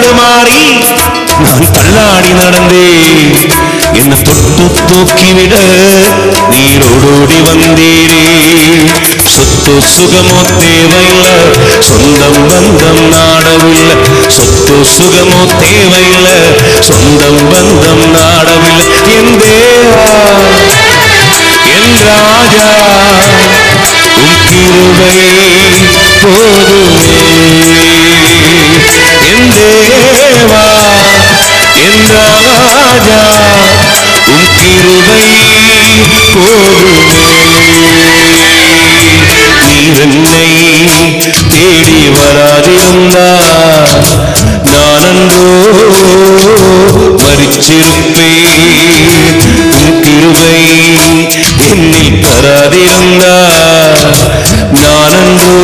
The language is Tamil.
தடுமாறி நான் தள்ளாடி நடந்தேன். என்ன தொட்டு தூக்கிவிட நீரோடோடி வந்தீரே சொத்து சுகமோ தேவையில்ல சொந்தம் பந்தம் நாடவில்ல. சொத்து சுகமோ தேவையில்ல சொந்தம் பந்தம் நாடவில்ல. என் தேவா என் ராஜா உன் கிருபை போதுமே. தேவா என் ராஜா உன் கிருபை போதுமே நீர் தேடி வராதிருந்தா நான் அன்றோ மறிச்சிருப்பேன். உன் கிருபை என்னில் தராதிருந்தா நான் அன்றோ